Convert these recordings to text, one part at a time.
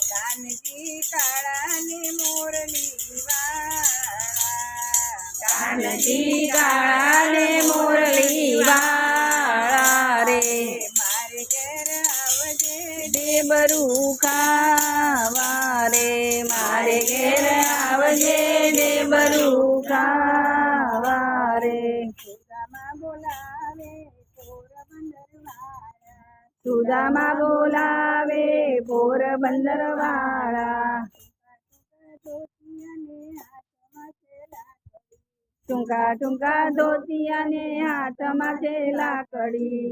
કાનજી કાળાની મોરલી વાળા કાનજી કાળાને મોરલી વાળા રે મારે ઘેર આવજે ડેબરું ખાવા રે મારે ઘેર આવજે ડેબરું ખાવા રે બોલાવે ચોર વાળા સુદામાં બોલાવે પોરબંદર વાળા ધોતી અને હાથમાં છે લાકડી ટૂંકા ટૂંકા ધોતિયાને હાથમાં છે લાકડી.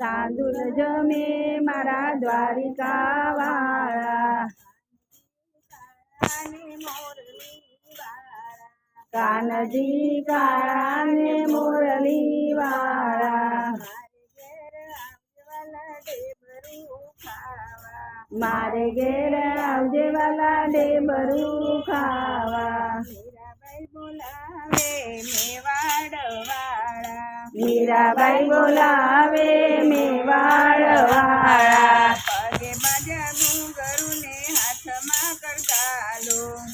તાંદુલ જમે મારા દ્વારિકા વાળા કાનજી કાળાને મુરલી વાળા મારે ઘેર આવજે વાલા ડેબરું ખાવા. મીરાબાઈ બોલાવે મેવાડ વાળા પગે બાજા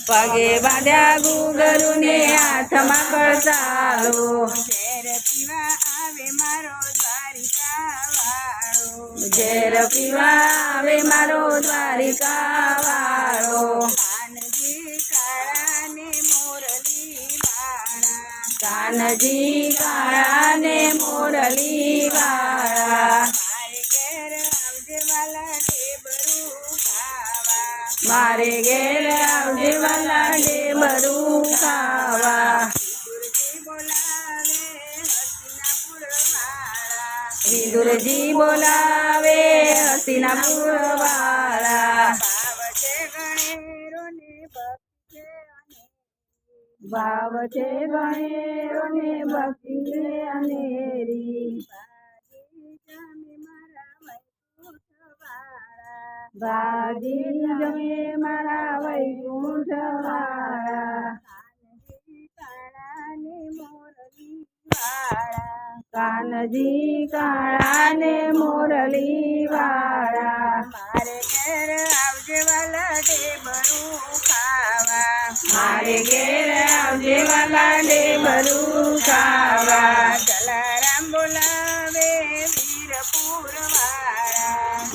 પગે બાંધ્યા ગુગરુને હાથમાં કરતાલો ઝેર પીવા આવે મારો દ્વારિકા વાળો ઝેર પીવા આવે મારો દ્વારિકા વાળો કાનજી કાળાને મોરલી વાળા. કાનજી કાળાને મોરલી વાળા. મારે ઘેર આવજે વાલા મરું ખાવા. વિદુરજી બોલાવે હસીના પુરવાળા ભાવ છે ગણેરો ને ભક્તિ અનેરી વાળા જમે મારા વૈકુંઠ વાળા કાનજી કાનજી કાળાને મોરલી વાળા મારે ઘેર આવજે વાલા ઢેબરું ખાવા. મારે ઘેર આવજે વાલા ડેબરું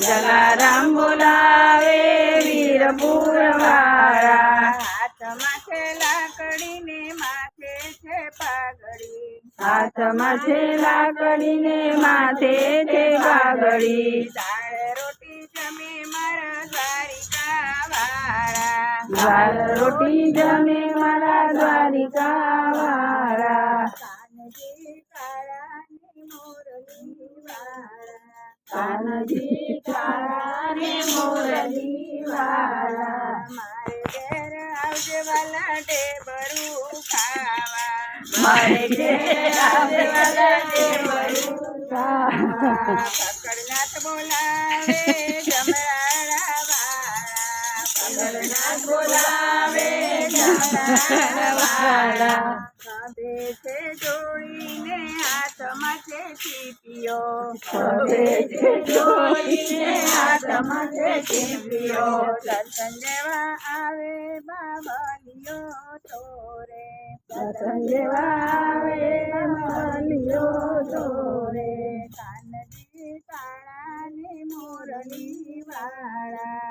જલારામ બોલાવે વીરપુર વાળા હાથમાં છે લાકડીને માથે છે પાઘડી હાથમાં છે લાકડીને માથે છે પાઘડી દાળ રોટી જમે મારા દ્વારિકા વાળા દાળ રોટી જમે મારા દ્વારિકા વાળા કાનજી કાળાની મોરલી વાળા કાનજી કાળાને મોરલી વાળા મારે ઘેર આવજે વાલા ઢેબરું ખાવા મારે ઘેર આવજે વાલા ડેબરું ખાવા પકડનાથ બોલાવે જમરાળા વાળા જગન્નાથ બોલાવે જમરાળ વાળા ખભે છે જોડીને હાથમાં છે ચીપીઓ જોડીને હાથમાં છે આવે બાબલીઓ તોરે દર્શન જેવા આવે મલિયો તોરે. વાળા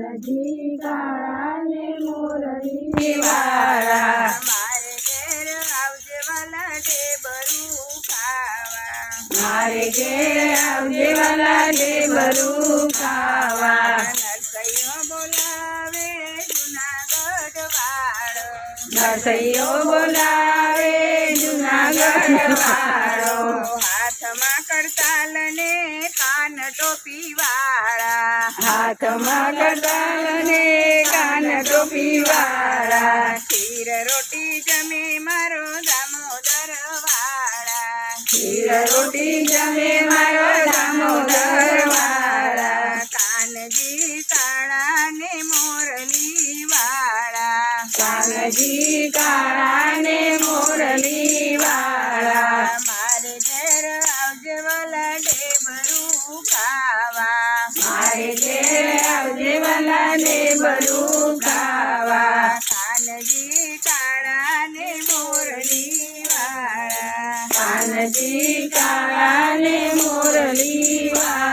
કાનજી કાળાને મોરલી વાળા મારે ઘેર આવજે વાલા ઢેબરું ખાવા મારે ઘેર આવજે વાલા ડેબરું ખાવા નરસૈયો બોલાવે જુનાગઢ વાળો નરસૈયો બોલાવે જુનાગઢ વાળો હાથમાં કરતાલ ને કાન ટોપી વાળા હાથમાં કરતાલ ને કાન ટોપી વાળા ખીર રોટી જમે મારો દામોદર વાળા ખીર રોટી જમે મારો દામોદર વાળા કાનજી કાળા ને મોરલી વાળા કાનજી કાળા ને મોરલી देवालाने बनू गावा कानजी काळाने मोरली वाळा कानजी काळाने मोरली वाळा